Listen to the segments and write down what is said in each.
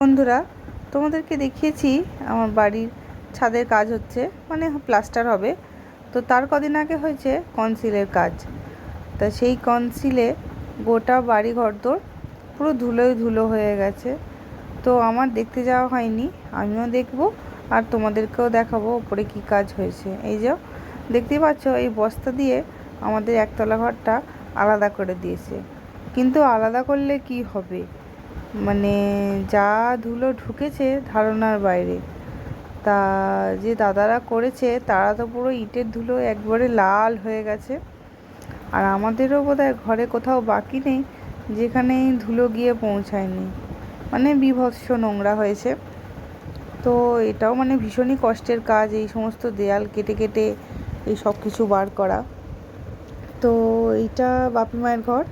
বন্ধুরা, তোমাদেরকে দেখিয়েছি আমার বাড়ির ছাদের কাজ হচ্ছে মানে প্লাস্টার হবে। তো তার কদিন আগে হয়েছে কনসিলের কাজ। তা সেই কনসিলে গোটা বাড়ি ঘরদোর পুরো ধুলোয় ধুলো হয়ে গেছে। তো আমার দেখতে যাওয়া হয়নি, আমিও দেখব আর তোমাদেরকেও দেখাবো ওপরে কি কাজ হয়েছে। এই যে, দেখতেই পাচ্ছ, এই বস্তা দিয়ে আমাদের একতলা ঘরটা আলাদা করে দিয়েছে। কিন্তু আলাদা করলে কি হবে? মানে যা ধুলো ঢুকেছে ধারণার বাইরে। তা যে দাদারা করেছে, তারা তো পুরো ইটের ধুলো একবারে লাল হয়ে গেছে। আর আমাদেরও বোধহয় ঘরে কোথাও বাকি নেই যেখানে ধুলো গিয়ে পৌঁছায়নি। মানে বিভৎস নোংরা হয়েছে। তো এটাও মানে ভীষণই কষ্টের কাজ, এই সমস্ত দেয়াল কেটে কেটে এই সব কিছু বার করা। তো এইটা বাপি মায়ের ঘর।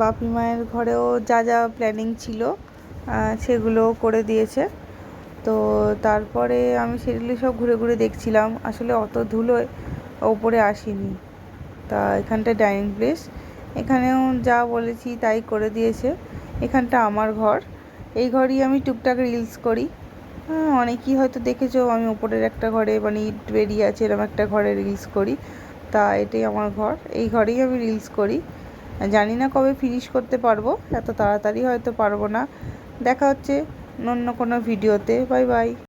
বাপি মায়ের ঘরেও যা যা প্ল্যানিং ছিল সেগুলো করে দিয়েছে। তো তারপরে আমি সেগুলো সব ঘুরে ঘুরে দেখছিলাম। আসলে অত ধুলোয় ওপরে আসিনি। তা এখানটা ডাইনিং প্লেস এখানেও যা বলেছি তাই করে দিয়েছে। এখানটা আমার ঘর। এই ঘরেই আমি টুকটাক রিলস করি। অনেকেই হয়তো দেখেছ, আমি ওপরের একটা ঘরে মানে ইট বেরিয়ে আছে এরকম একটা ঘরে রিলস করি। তা এটাই আমার ঘর। এই ঘরেই আমি রিলস করি। জানি না কবে ফিনিশ করতে পারব, এত তাড়াতাড়ি হয়তো পারব না। দেখা হচ্ছে অন্য কোনো ভিডিওতে বাই বাই